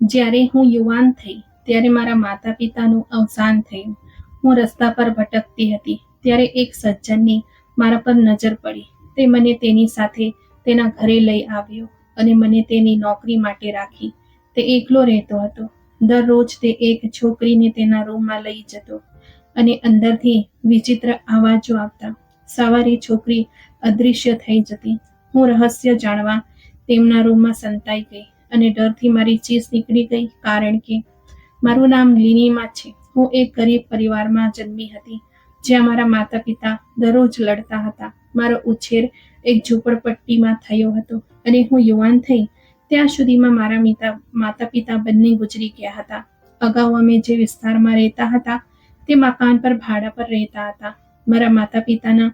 જ્યારે હું યુવાન થઈ, ત્યારે મારા માતા પિતાનું અવસાન થયું. હું રસ્તા પર ભટકતી હતી, ત્યારે એક સજ્જનની મારા પર નજર પડી. તે મને તેની સાથે તેના ઘરે લઈ આવ્યો અને મને તેની નોકરી માટે રાખી. તે એકલો રહેતો હતો. દરરોજ તે એક છોકરીને તેના રૂમમાં લઈ જતો અને અંદરથી વિચિત્ર અવાજો આવતા સવારે છોકરી અદૃશ્ય થઈ જતી. હું રહસ્ય જાણવા તેમના રૂમમાં સંતાઈ ગઈ. અને ડરથી મારી ચીસ નીકળી ગઈ કારણ કે મારું નામ લીનીમા છે. હું એક ગરીબ પરિવારમાં જન્મી હતી, જ્યાં મારા માતા પિતા દરરોજ લડતા હતા. મારો ઉછેર એક ઝૂંપડપટ્ટીમાં થયો હતો અને હું યુવાન થઈ ત્યાં સુધીમાં મારા મિતા માતા પિતા બંને ગુજરી ગયા હતા. અગાઉ અમે જે વિસ્તારમાં રહેતા હતા, તે મકાન પર ભાડા પર રહેતા હતા. મારા માતા પિતાના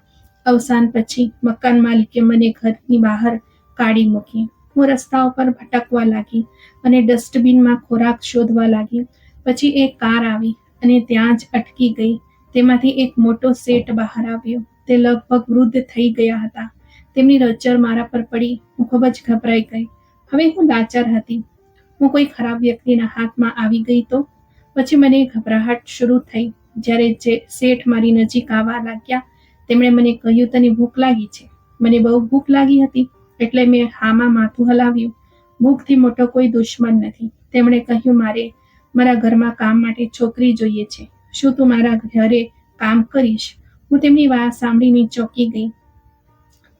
અવસાન પછી મકાન માલિકે મને ઘરની બહાર કાઢી મૂકી. હું રસ્તાઓ પર ભટકવા લાગી અને ડસ્ટબિનમાં ખોરાક શોધવા લાગી. પછી એક કાર આવી અને ત્યાં જ અટકી ગઈ. તેમાંથી એક મોટો સેટ બહાર આવ્યો. તે લગભગ વૃદ્ધ થઈ ગયા હતા. તેમની નજર મારા પર પડી. હું ખૂબ જ ગભરાઈ ગઈ. હવે હું લાચાર હતી. હું કોઈ ખરાબ વ્યક્તિના હાથમાં આવી ગઈ તો? પછી મને ગભરાહટ શરૂ થઈ. જ્યારે જે શેઠ મારી નજીક આવવા લાગ્યા, તેમણે મને કહ્યું, તને ભૂખ લાગી છે. મને બહુ ભૂખ લાગી હતી. એટલે મેં હામાં માથું હલાવ્યું. ભૂખથી મોટો કોઈ દુશ્મન નથી. તેમણે કહ્યું, મારે મારા ઘરમાં કામ માટે છોકરી જોઈએ છે. શું તું મારા ઘરે કામ કરીશ? હું તેમની વાત સાંભળીને ચોંકી ગઈ.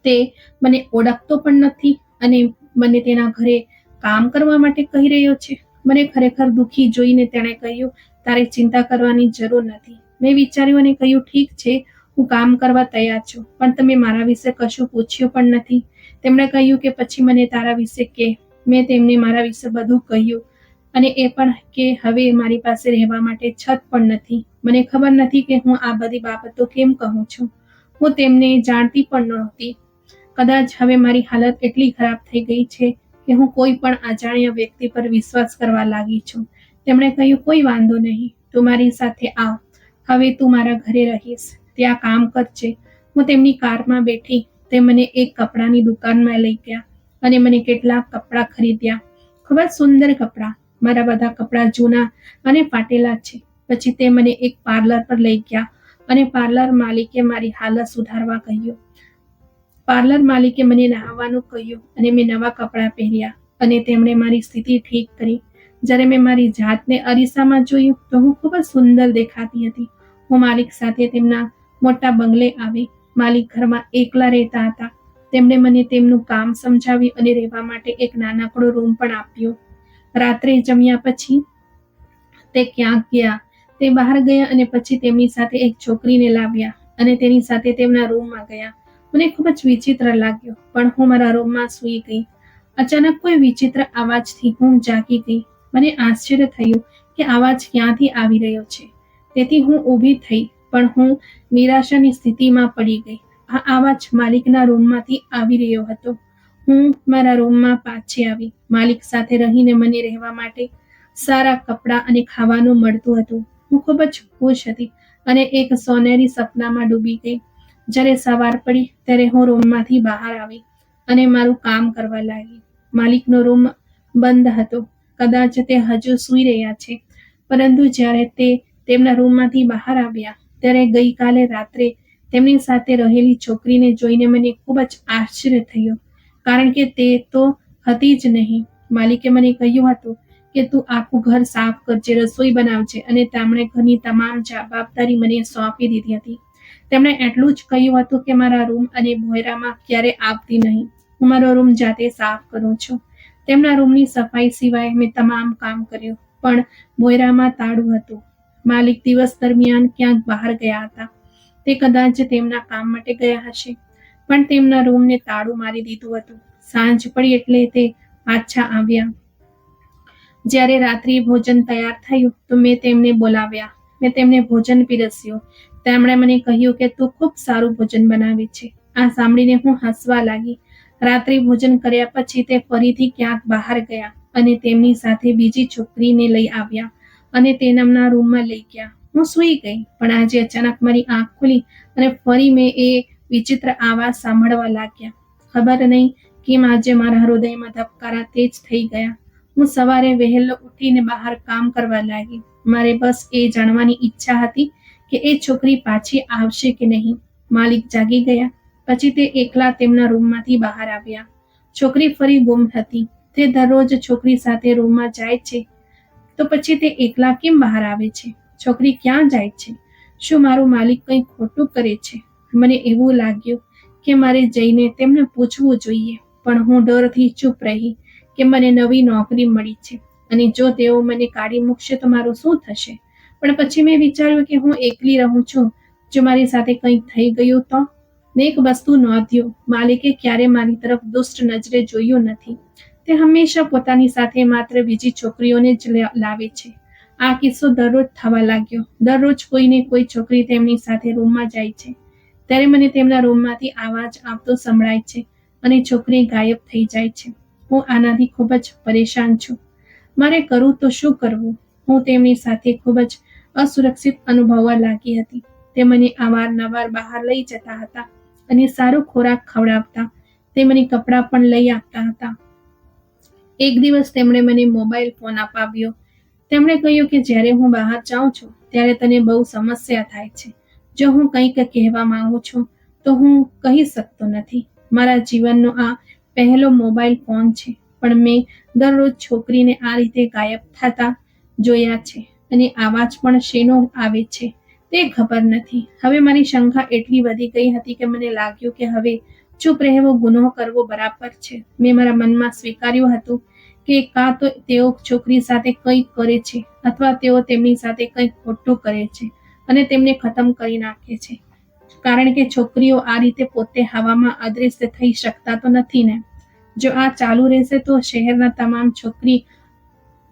તે મને ઓળખતો પણ નથી અને મને તેના ઘરે કામ કરવા માટે કહી રહ્યો છે. મને ખરેખર દુઃખી જોઈને તેણે કહ્યું, તારે ચિંતા કરવાની જરૂર નથી. મેં વિચાર્યું અને કહ્યું, ઠીક છે, હું કામ કરવા તૈયાર છું, પણ તમે મારા વિશે કશું પૂછ્યું પણ નથી. તેમણે કહ્યું કે પછી મને તારા વિશે કે. મેં તેમને મારા વિશે બધું કહ્યું. અને એ પણ કે હવે મારી પાસે રહેવા માટે છત પણ નથી. મને ખબર નથી કે હું આ બધી બાબતો કેમ કહું છું. હું તેમને જાણતી પણ નહોતી. કદાચ હવે મારી હાલત એટલી ખરાબ થઈ ગઈ છે કે હું કોઈ પણ અજાણ્યા વ્યક્તિ પર વિશ્વાસ કરવા લાગી છું. તેમણે કહ્યું, કોઈ વાંધો નહીં. તું મારી સાથે આવ. હવે તું મારા ઘરે રહીશ. ત્યાં કામ કરજે. હું તેમની કારમાં બેઠી તે મને એક કપડાની દુકાનમાં લઈ ગયા અને મને કેટલાક કપડાં ખરીદ્યા. ખૂબ જ સુંદર કપડાં. મારા બધા કપડાં જૂના અને ફાટેલા છે. પછી તે મને એક પાર્લર પર લઈ ગયા અને પાર્લર માલિકે મારી હાલત સુધારવા કહ્યું. પાર્લર માલિકે મને નહાવાનું કહ્યું અને મેં નવા કપડાં પહેર્યા અને તેમણે મારી સ્થિતિ ઠીક કરી. જ્યારે મેં મારી જાતને અરીસામાં જોયું તો હું ખૂબ જ સુંદર દેખાતી હતી. હું માલિક સાથે તેમના મોટા બંગલે આવી માલિક ઘરમાં એકલા રહેતા હતા. તેમણે મને તેમનું કામ સમજાવ્યું અને રહેવા માટે એક નાનકડો રૂમ પણ આપ્યો. રાત્રે જમ્યા પછી તે ક્યાંક ગયા. તે બહાર ગયા અને પછી તેમની સાથે એક છોકરીને લાવ્યા અને તેની સાથે તેમના રૂમમાં ગયા. મને ખૂબ જ વિચિત્ર લાગ્યો, પણ હું મારા રૂમમાં સૂઈ ગઈ. અચાનક કોઈ વિચિત્ર અવાજથી હું જાગી ગઈ. મને આશ્ચર્ય થયું કે અવાજ ક્યાંથી આવી રહ્યો છે. તેથી હું ઊભી થઈ પણ હું નિરાશાની સ્થિતિમાં પડી ગઈ. આ અવાજ માલિકના રૂમમાંથી આવી રહ્યો હતો. હું મારા રૂમમાં પાછી આવી. માલિક સાથે રહીને મને રહેવા માટે સારા કપડાં અને ખાવાનું મળતું હતું. હું ખૂબ જ ખુશ હતી અને એક સોનેરી સપનામાં ડૂબી ગઈ. જ્યારે સવાર પડી ત્યારે હું રૂમમાંથી બહાર આવી અને મારું કામ કરવા લાગી. માલિકનો રૂમ બંધ હતો. કદાચ તે હજુ સૂઈ રહ્યા છે. પરંતુ જ્યારે તે તેમના રૂમમાંથી બહાર આવ્યા ત્યારે ગઈકાલે રાત્રે તેમની સાથે રહેલી છોકરીને જોઈને મને ખૂબ જ આશ્ચર્ય થયું. કારણ કે તે તો હતી જ નહીં. માલિકે મને કહ્યું હતું કે, તું આખું ઘર સાફ કરજે, રસોઈ બનાવજે. અને તેમણે ઘરની તમામ જવાબદારી મને સોંપી દીધી હતી. તેમણે એટલું જ કહ્યું હતું કે, મારા રૂમ અને ભોયરામાં ક્યારે આવતી નહીં. હું મારો રૂમ જાતે સાફ કરું છું. તેમના રૂમની સફાઈ સિવાય મેં તમામ કામ કર્યું, પણ ભોયરામાં તાળું હતું. માલિક દિવસ દરમિયાન ક્યાંક બહાર ગયા હતા. તે કદાચ તેમના કામ માટે ગયા હશે. પણ તેમના રૂમને તાળું મારી દીધું હતું. સાંજ પડી એટલે તે પાછા આવ્યા. જ્યારે રાત્રિ ભોજન તૈયાર થયું, તો મેં તેમને બોલાવ્યા. મેં તેમને ભોજન પીરસ્યું. તેમણે મને કહ્યું કે તું ખૂબ સારું ભોજન બનાવે છે. આ સાંભળીને હું હસવા લાગી. રાત્રિ ભોજન કર્યા પછી તે ફરીથી ક્યાંક બહાર ગયા અને તેમની સાથે બીજી છોકરીને લઈ આવ્યા. અને તેમના રૂમમાં લઈ ગયા. હું સૂઈ ગઈ, પણ આજે અચાનક મારી આંખ ખુલી અને ફરી મેં એ વિચિત્ર આવાજ સાંભળવા લાગ્યા. ખબર નહીં કેમ આજે મારા હૃદયમાં ધબકારા તેજ થઈ ગયા. હું સવારે વહેલો ઉઠીને બહાર કામ કરવા લાગી. મારે બસ એ જાણવાની ઈચ્છા હતી કે એ છોકરી પાછી આવશે કે નહીં. માલિક જાગી ગયા, પછી તે એકલા તેમના રૂમમાંથી બહાર આવ્યા. છોકરી ફરી ગુમ હતી. તે દરરોજ છોકરી સાથે રૂમમાં જાય છે તો પછી તે એકલા કેમ બહાર આવે છે? છોકરી ક્યાં જાય છે? શું મારો માલિક કંઈ ખોટું કરે છે? મને એવું લાગ્યું કે મારે જઈને તેમને પૂછવું જોઈએ, પણ હું ડરથી ચૂપ રહી કે મને નવી નોકરી મળી છે. અને જો તેઓ મને કાઢી મૂકશે તો મારું શું થશે? પણ પછી મેં વિચાર્યું કે હું એકલી રહું છું. જો મારી સાથે કંઈક થઈ ગયું તો? ને એક વસ્તુ નોંધ્યું, માલિકે ક્યારે મારી તરફ દુષ્ટ નજરે જોયું નથી. તે હંમેશા પોતાની સાથે માત્ર બીજી છોકરીઓને જ લાવે છે. આ કિસ્સો દરરોજ થવા લાગ્યો. દરરોજ કોઈને કોઈ છોકરી તેમની સાથે રૂમમાં જાય છે. ત્યારે મને તેમના રૂમમાંથી અવાજ આવતો સંભળાય છે અને છોકરી ગાયબ થઈ જાય છે. હું આનાથી ખૂબ જ પરેશાન છું. મારે કરવું તો શું કરવું? હું તેમની સાથે ખૂબ જ અસુરક્ષિત અનુભવવા લાગી હતી. તે મને અવારનવાર બહાર લઈ જતા હતા અને સારો ખોરાક ખવડાવતા. તે મને કપડાં પણ લઈ આપતા હતા. એક દિવસ તેમણે મને મોબાઈલ ફોન અપાવ્યો. તેમણે કહ્યું કે જ્યારે હું બહાર જાઉં છું, ત્યારે તને બહુ સમસ્યા થાય છે. જો હું કંઈક કહેવા માંગુ છું, તો હું કહી શકતો નથી. મારા જીવનનો આ પહેલો મોબાઈલ ફોન છે, પણ મેં દરરોજ છોકરીને આ રીતે ગાયબ થતા જોયા છે અને આવાજ પણ શેનો આવે છે, તે ખબર નથી. હવે મારી શંકા એટલી વધી ગઈ હતી કે મને લાગ્યું કે હવે ચૂપ રહેવો ગુનો કરવો બરાબર છે. મેં મારા મનમાં સ્વીકાર્યું હતું કે કાં તો તેઓ છોકરી સાથે કંઈક કરે છે અથવા તેઓ તેમની સાથે કંઈક ખોટું કરે છે અને તેમને ખતમ કરી નાખે છે. કારણ કે છોકરીઓ આ રીતે પોતે હવામાં અદૃશ્ય થઈ શકતા તો નથી ને. જો આ ચાલુ રહેશે તો શહેરના તમામ છોકરી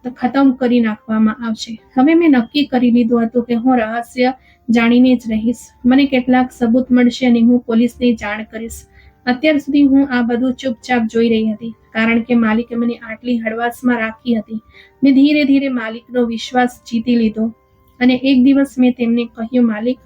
ખતમ કરી નાખવામાં આવશે. હવે મેં નક્કી કરી લીધું હતું કે હું રહસ્ય જાણીને જ રહીશ. મને કેટલાક સબૂત મળશે અને હું પોલીસને જાણ કરીશ. અત્યાર સુધી હું આ બધું ચૂપચાપ જોઈ રહી હતી, કારણ કે માલિકે મને આટલી હળવાશમાં રાખી હતી. મેં ધીરે ધીરે માલિકનો વિશ્વાસ જીતી લીધો અને એક દિવસ મેં તેમને કહ્યું, માલિક,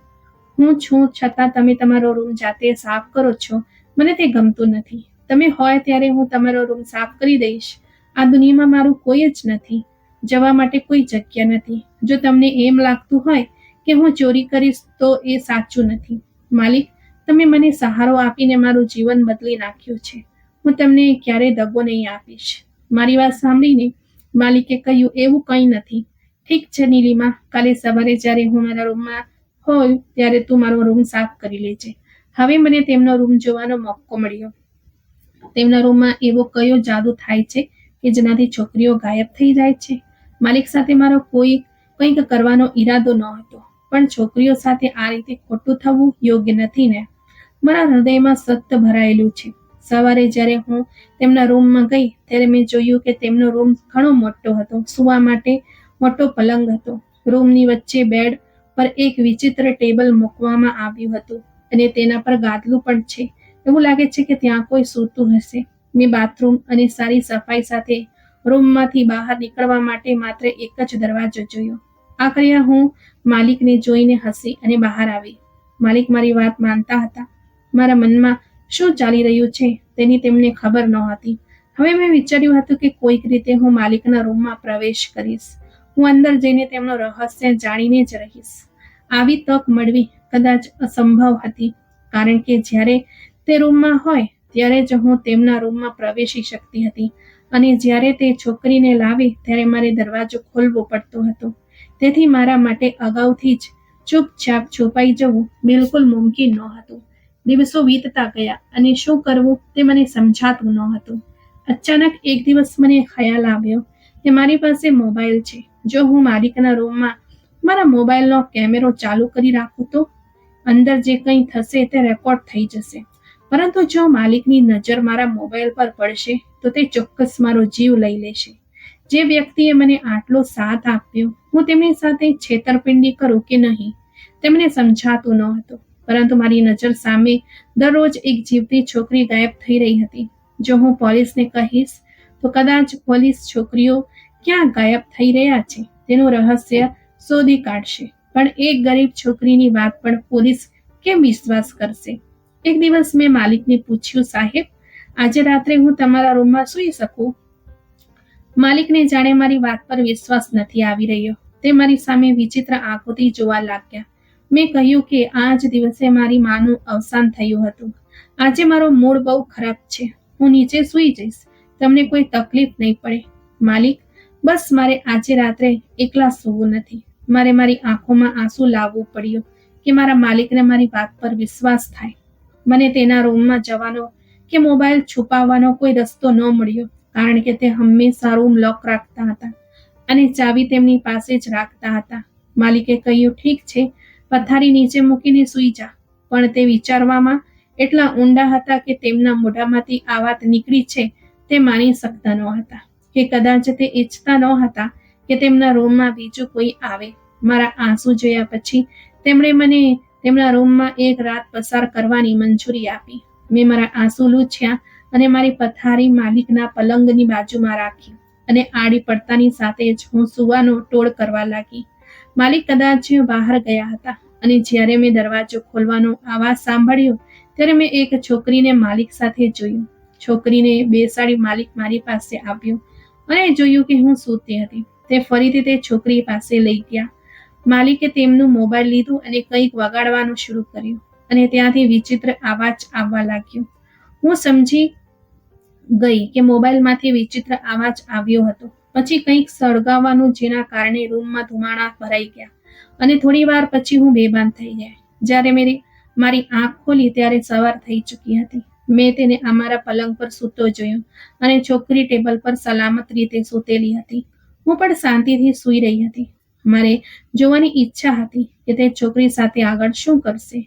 હું છું, છતાં તમે તમારો રૂમ જાતે સાફ કરો છો. મને તે ગમતું નથી. તમે હોય ત્યારે હું તમારો રૂમ સાફ કરી દઈશ. આ દુનિયામાં મારું કોઈ જ નથી. જવા માટે કોઈ જગ્યા નથી. જો તમને એમ લાગતું હોય કે હું ચોરી કરીશ, તો એ સાચું નથી. માલિક તમે મને સહારો આપીને મારું જીવન બદલી નાખ્યું છે. હું તમને ક્યારેય દગો નહીં આપીશ. મારી વાત સાંભળીને માલિકે કહ્યું, એવું કંઈ નથી. ઠીક છે નીલિમા, કાલે સવારે જ્યારે હું મારા રૂમમાં હોય ત્યારે તું મારો રૂમ સાફ કરી લેજે. હવે મને તેમનો રૂમ જોવાનો મોકો મળ્યો. તેમના રૂમમાં એવો કયો જાદુ થાય છે કે જેનાથી છોકરીઓ ગાયબ થઈ જાય છે? માલિક સાથે મારો કોઈ કંઈક કરવાનો ઈરાદો ન હતો પણ છોકરીઓ સાથે આ રીતે ખોટું થવું યોગ્ય નથી ને. મારા હૃદયમાં સત્ય ભરાયેલું છે. સવારે જ્યારે હું તેમના રૂમમાં ગઈ, ત્યારે મેં જોયું કે તેમનો રૂમ ઘણો મોટો હતો, સૂવા માટે મોટો પલંગ હતો. રૂમની વચ્ચે બેડ પર એક વિચિત્ર ટેબલ મૂકવામાં આવ્યું હતું અને તેના પર ગાદલું પણ છે. એવું લાગે છે કે ત્યાં કોઈ સૂતું હશે. મેં બાથરૂમ અને સારી સફાઈ સાથે રૂમમાંથી બહાર નીકળવા માટે માત્ર એક જ દરવાજો જોયો. આખરે હું માલિકને જોઈને હસી અને બહાર આવી. માલિક મારી વાત માનતા હતા. મારા મનમાં શું ચાલી રહ્યું છે તેની તેમને ખબર નહોતી. હવે મેં વિચાર્યું હતું કે કોઈક રીતે હું માલિકના રૂમમાં પ્રવેશ કરીશ. હું અંદર જઈને તેમનો રહસ્ય જાણીને જ રહીશ. આવી તક મળવી કદાચ અસંભવ હતી, કારણ કે જ્યારે તે રૂમમાં હોય ત્યારે જ હું તેમના રૂમમાં પ્રવેશી શકતી હતી અને જ્યારે તે છોકરીને લાવે ત્યારે મારે દરવાજો ખોલવો પડતો હતો. તેથી મારા માટે અગાઉથી જ ચૂપચાપ છુપાઈ જવું બિલકુલ મુમકિન નહોતું. દિવસો વીતતા ગયા અને શું કરવું તે મને સમજાતું ન હતું. અચાનક એક દિવસ મને ખ્યાલ આવ્યો કે મારી પાસે મોબાઈલ છે. જો હું માલિકના રૂમમાં મારા મોબાઈલનો કેમેરો ચાલુ કરી રાખું તો અંદર જે કંઈ થશે તે રેકોર્ડ થઈ જશે. પરંતુ જો માલિકની નજર મારા મોબાઈલ પર પડશે તો તે ચોક્કસ મારો જીવ લઈ લેશે. જે વ્યક્તિએ મને આટલો સાથ આપ્યો, હું તેમની સાથે છેતરપિંડી કરું કે નહીં, તેમને સમજાતું ન હતું. પરંતુ મારી નજર સામે દરરોજ એક જીવતી છોકરી ગાયબ થઈ રહી હતી. જો હું પોલીસને કહીશ, તો કદાચ પોલીસ છોકરીઓ ક્યાં ગાયબ થઈ રહ્યા છે, તેનું રહસ્ય શોધી કાઢશે. પણ એક ગરીબ છોકરીની વાત પણ પોલીસ કેમ વિશ્વાસ કરશે? એક દિવસ મેં માલિકને પૂછ્યું, સાહેબ, આજે રાત્રે હું તમારા રૂમમાં સૂઈ શકું? માલિકને જાણે મારી વાત પર વિશ્વાસ નથી આવી રહ્યો. તે મારી સામે વિચિત્ર આંખોથી જોવા લાગ્યા. મેં કહ્યું કે આ જ દિવસે મારી માનું અવસાન થયું હતું. આજે મારો મૂડ બહુ ખરાબ છે. હું નીચે સૂઈ જઈશ. તમને કોઈ તકલીફ નહીં પડે. માલિક, બસ મારે આજે રાત્રે એકલા સૂવું નથી. મારે મારી આંખોમાં આંસુ લાવવું પડ્યું કે મારા માલિકને મારી વાત પર વિશ્વાસ થાય. મને તેના રૂમમાં જવાનો કે મોબાઈલ છુપાવવાનો કોઈ રસ્તો ન મળ્યો, કારણ કે તે હંમેશા રૂમ લોક રાખતા હતા અને ચાવી તેમની પાસે જ રાખતા હતા. માલિકે કહ્યું, ઠીક છે પથારી નીચે મૂકીને સૂઈ જા. પણ તે વિચારવામાં એટલા ઊંડા હતા કે તેમના મોઢામાંથી આ વાત નીકળી છે તે માની શકતા ન હતા. કે કદાચ તે ઈચ્છતા ન હતા કે તેમના રૂમમાં બીજું કોઈ આવે. મારા આંસુ જોયા પછી તેમણે મને તેમના રૂમમાં એક રાત પસાર કરવાની મંજૂરી આપી. મેં મારા આંસુ લૂછ્યા અને મારી પથારી માલિકના પલંગની બાજુમાં રાખી અને આડી પડતાની સાથે જ હું સુવાનો ટોળ કરવા લાગી. માલિક કદાચ બહાર ગયા હતા અને જ્યારે મેં દરવાજો ખોલવાનો અવાજ સાંભળ્યો, ત્યારે મેં એક છોકરીને માલિક સાથે જોયું. છોકરીને બેસાડી માલિક મારી પાસે આવ્યો અને જોયું કે હું સૂતી હતી. તે ફરીથી તે છોકરી પાસે લઈ ગયા. માલિકે તેમનું મોબાઈલ લીધું અને કંઈક વગાડવાનું શરૂ કર્યું અને ત્યાંથી વિચિત્ર અવાજ આવવા લાગ્યો. હું સમજી ગઈ કે મોબાઈલમાંથી વિચિત્ર અવાજ આવ્યો હતો. પછી કંઈક સળગાવવાનું જેના કારણે રૂમમાં ધુમાડા ભરાઈ ગયા. અને થોડી વાર પછી હું બેભાન થઈ જાય જ્યારે મેરી, મારી આંખ ખોલી ત્યારે સવાર થઈ ચૂકી હતી. મેં તેને અમારા પલંગ પર સૂતો જોયો અને છોકરી ટેબલ પર સલામત રીતે સૂતેલી હતી. હું પણ શાંતિથી સૂઈ રહી હતી. મારે જોવાની ઈચ્છા હતી કે તે છોકરી સાથે આગળ શું કરશે.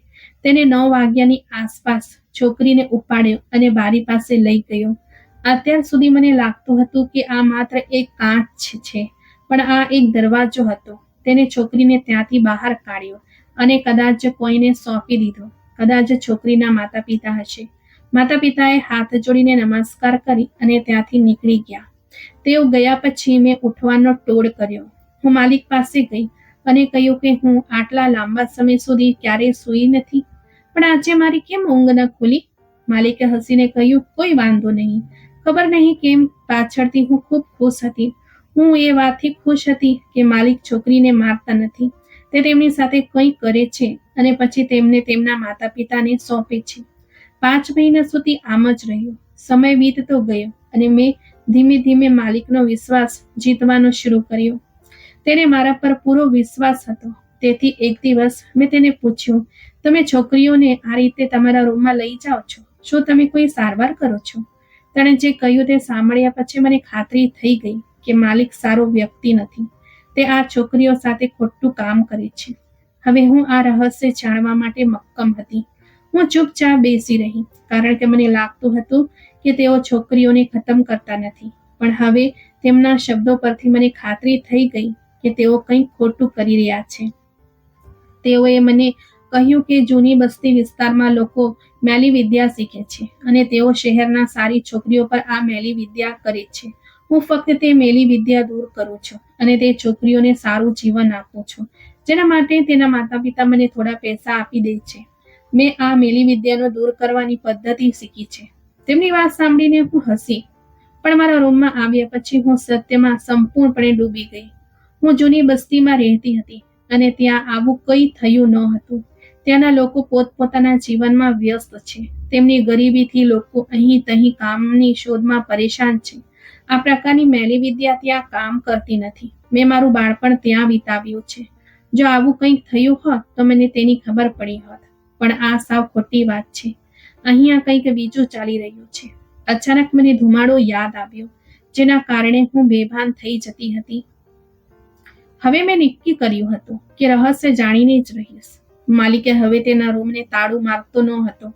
તેને નવ વાગ્યાની આસપાસ છોકરીને ઉપાડ્યો અને બારી પાસે લઈ ગયો. અત્યાર સુધી મને લાગતું હતું કે આ માત્ર એક કાચ છે, પણ આ એક દરવાજો હતો. તેને છોકરીને ત્યાંથી બહાર કાઢ્યો અને કદાચ કોઈને સોંપી દીધો. કદાચ છોકરીના માતા પિતા હશે. માતા પિતાએ હાથ જોડીને નમસ્કાર કરી અને ત્યાંથી નીકળી ગયા. તેઓ ગયા પછી મેં ઉઠવાનો ટોળ કર્યો. હું માલિક પાસે ગઈ અને કહ્યું કે હું આટલા લાંબા સમય સુધી ક્યારેય સૂઈ નથી. પણ આજે મારી કેમ ઊંઘ ન ખુલી? માલિકે હસીને કહ્યું, કોઈ વાંધો નહીં. ખબર નહીં કેમ પાછળથી હું ખૂબ ખુશ હતી. હું એ વાતથી ખુશ હતી કે માલિક છોકરીને મારતા નથી. તે તેમની સાથે કંઈ કરે છે અને પછી તેમને તેમના માતા પિતાને સોંપે છે. પાંચ મહિના સુધી આમ જ રહ્યું. સમય વીતતો ગયો અને મેં ધીમે ધીમે માલિકનો વિશ્વાસ જીતવાનો શરૂ કર્યો. તેને મારા પર પૂરો વિશ્વાસ હતો. તેથી એક દિવસ મેં તેને પૂછ્યું, તમે છોકરીઓને આ રીતે તમારા રૂમમાં લઈ જાઓ છો? શું તમે કોઈ સારવાર કરો છો? તેણે જે કહ્યું તે સાંભળ્યા પછી મને ખાતરી થઈ ગઈ કે માલિક સારો વ્યક્તિ નથી. તે આ છોકરીઓ સાથે ખોટું કામ કરે છે. હવે હું આ રહસ્ય જાણવા માટે મક્કમ હતી. હું ચૂપચાપ બેસી રહી, કારણ કે મને લાગતું હતું કે તેઓ છોકરીઓને ખતમ કરતા નથી. પણ હવે તેમના શબ્દો પરથી મને ખાતરી થઈ ગઈ કે તેઓ કંઈક ખોટું કરી રહ્યા છે. તેઓએ મને કહ્યું કે જૂની બસ્તી વિસ્તારમાં લોકો મેલી વિદ્યા શીખે છે અને તેઓ શહેરના સારી છોકરીઓ પર આ મેલી વિદ્યા કરે છે. હું ફક્ત તે મેલી વિદ્યા દૂર કરું છું અને તે છોકરીઓને સારું જીવન આપું છું. જેના માટે તેના માતા પિતા મને થોડા પૈસા આપી દે છે. મેં આ મેલી વિદ્યાનો દૂર કરવાની પદ્ધતિ શીખી છે. તેમની વાત સાંભળીને હું હસી, પણ મારા રૂમમાં આવ્યા પછી હું સત્યમાં સંપૂર્ણપણે ડૂબી ગઈ. હું જૂની બસ્તીમાં રહેતી હતી અને ત્યાં આવું કંઈ થયું ન હતું. ત્યાંના લોકો પોતપોતાના જીવનમાં વ્યસ્ત છે. તેમની ગરીબીથી લોકો અહીં તહીં કામની શોધમાં પરેશાન છે. આ પ્રકારની મેલી વિદ્યા ત્યાં કામ કરતી નથી. મેં મારું બાળપણ ત્યાં વિતાવ્યું છે. જો આવું કંઈક થયું હોત તો મને તેની ખબર પડી હોત. પણ આ સાવ ખોટી વાત છે. અહીંયા કંઈક બીજું ચાલી રહ્યું છે. અચાનક મને ધુમાડો યાદ આવ્યો, જેના કારણે હું બેભાન થઈ જતી હતી. હવે મેં નક્કી કર્યું હતું કે રહસ્ય જાણીને જ રહીશ. માલિકે હવે તેના રૂમને તાળું મારતો ન હતો.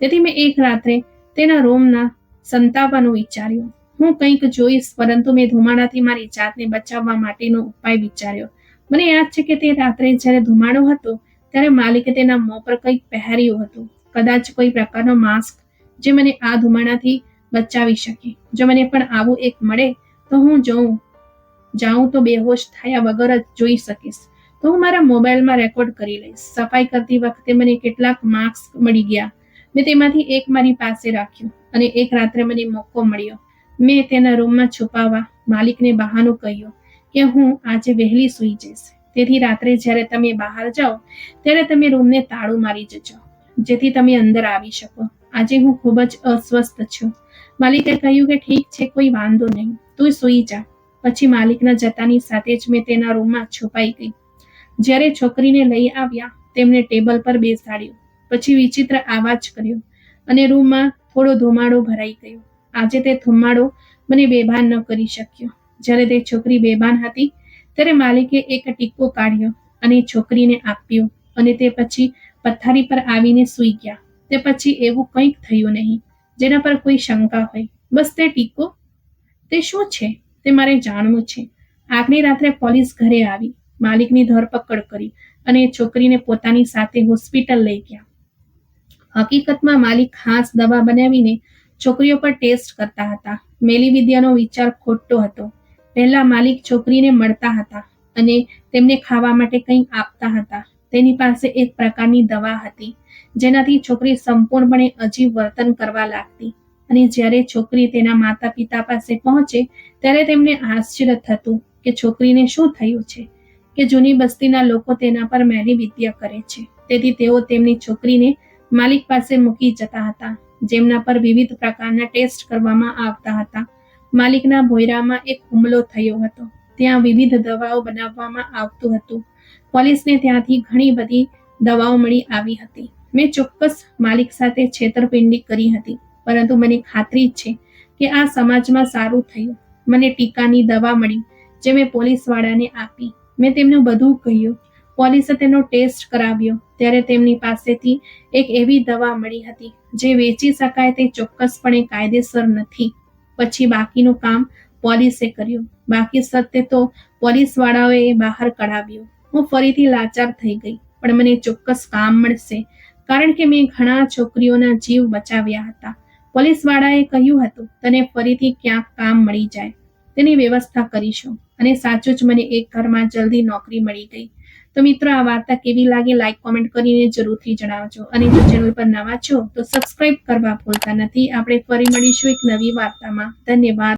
તેથી મેં એક રાત્રે તેના રૂમના સંતાવવાનું વિચાર્યું. હું કંઈક જોઈશ, પરંતુ મેં ધુમાડાથી મારી જાતને બચાવવા માટેનો ઉપાય વિચાર્યો. મને યાદ છે કે તે રાત્રે જ્યારે ધુમાડો હતો, ત્યારે માલિકે તેના મોં પર કંઈક પહેર્યું હતું. કદાચ કોઈ પ્રકારનો માસ્ક જે મને આ ધુમાડાથી બચાવી શકે. જો મને પણ આવું એક મળે, તો હું જોઉં. જાઉં તો બેહોશ થયા વગર જ જોઈ શકીશ. તો હું મારા મોબાઈલમાં રેકોર્ડ કરી લઈશ. સફાઈ કરતી વખતે મને કેટલાક માર્ક્સ મળી ગયા. મેં તેમાંથી એક મારી પાસે રાખ્યું અને એક રાત્રે મને મોકો મળ્યો. મેં તેના રૂમમાં છુપાવવા માલિકને બહાનું કહ્યું કે હું આજે વહેલી સૂઈ જઈશ. તેથી રાત્રે જ્યારે તમે બહાર જાઓ, ત્યારે તમે રૂમને તાળું મારી જજો, જેથી તમે અંદર આવી શકો. આજે હું ખૂબ જ અસ્વસ્થ છું. માલિકે કહ્યું કે ઠીક છે, કોઈ વાંધો નહીં. તું સૂઈ જા. પછી માલિકના જતાની સાથે જ મેં તેના રૂમમાં છુપાઈ ગઈ. જ્યારે છોકરીને લઈ આવ્યા, તેમને ટેબલ પર બેસાડ્યો. પછી વિચિત્ર આવાજ કર્યો અને રૂમમાં થોડો ધુમાડો ભરાઈ ગયો. આજે તે ધુમાડો મને બેભાન ન કરી શક્યો. જ્યારે તે છોકરી બેભાન હતી, ત્યારે માલિકે એક ટીકો કાઢ્યો અને છોકરીને આપ્યો અને તે પછી પથારી પર આવીને સૂઈ ગયા. તે પછી એવું કંઈક થયું નહીં, જેના પર કોઈ શંકા હોય. બસ તે ટીકો? તે શું છે? તે મારે જાણવું છે. આગની રાત્રે પોલીસ ઘરે આવી. માલિકની ધરપકડ કરી અને છોકરીને પોતાની સાથે હોસ્પિટલ લઈ ગયા. હકીકતમાં માલિક ખાસ દવા બનાવીને છોકરીઓ પર ટેસ્ટ કરતા હતા. મેલી વિદ્યાનો વિચાર ખોટો હતો. પહેલા માલિક છોકરીને મળતા હતા અને તેમને ખાવા માટે કંઈક આપતા હતા. તેની પાસે એક પ્રકારની દવા હતી, જેનાથી છોકરી સંપૂર્ણપણે અજીબ વર્તન કરવા લાગતી અને જ્યારે છોકરી તેના માતા પિતા પાસે પહોંચે, ત્યારે તેમને આશ્ચર્ય થતું કે છોકરીને શું થયું છે? કે જૂની બસ્તીના લોકો તેના પર મેલી વિદ્યા કરે છે. તેથી તેઓ તેમની છોકરીને માલિક પાસે મૂકી જતા હતા, જેમના પર વિવિધ પ્રકારના ટેસ્ટ કરવામાં આવતા હતા. માલિકના ભોયરામાં એક હુમલો થયો હતો. ત્યાં વિવિધ દવાઓ બનાવવામાં આવતું હતું. પોલીસને ત્યાંથી ઘણી બધી દવાઓ મળી આવી હતી. મેં ચોક્કસ માલિક સાથે છેતરપિંડી કરી હતી, પરંતુ મને ખાતરી છે કે આ સમાજમાં સારું થયું. મને ટીકાની દવા મળી, જે મેં પોલીસવાળાને આપી. મેં તેમને બધું કહ્યું. પોલીસે તેનો ટેસ્ટ કરાવ્યો. ત્યારે તેમની પાસેથી એક એવી દવા મળી હતી, જે વેચી શકાય તે ચોક્કસપણે કાયદેસર નથી. પછી બાકીનું કામ પોલીસે કર્યું. બાકી સત્ય તો પોલીસવાળાઓએ બહાર કઢાવ્યું. હું ફરીથી લાચાર થઈ ગઈ, પણ મને ચોક્કસ કામ મળશે, કારણ કે મેં ઘણા છોકરીઓના જીવ બચાવ્યા હતા. પોલીસવાળાએ કહ્યું હતું, તને ફરીથી ક્યાંક કામ મળી જાય. તેની વ્યવસ્થા કરીશું. અને સાચું જ મને એક ઘરમાં જલ્દી નોકરી મળી ગઈ. તો મિત્રો, આ વાર્તા કેવી લાગે? લાઈક કોમેન્ટ કરીને જરૂરથી જણાવજો. અને જો ચેનલ પર નવા છો, તો સબસ્ક્રાઇબ કરવા ભૂલતા નથી. આપણે ફરી મળીશું એક નવી વાર્તામાં. ધન્યવાદ.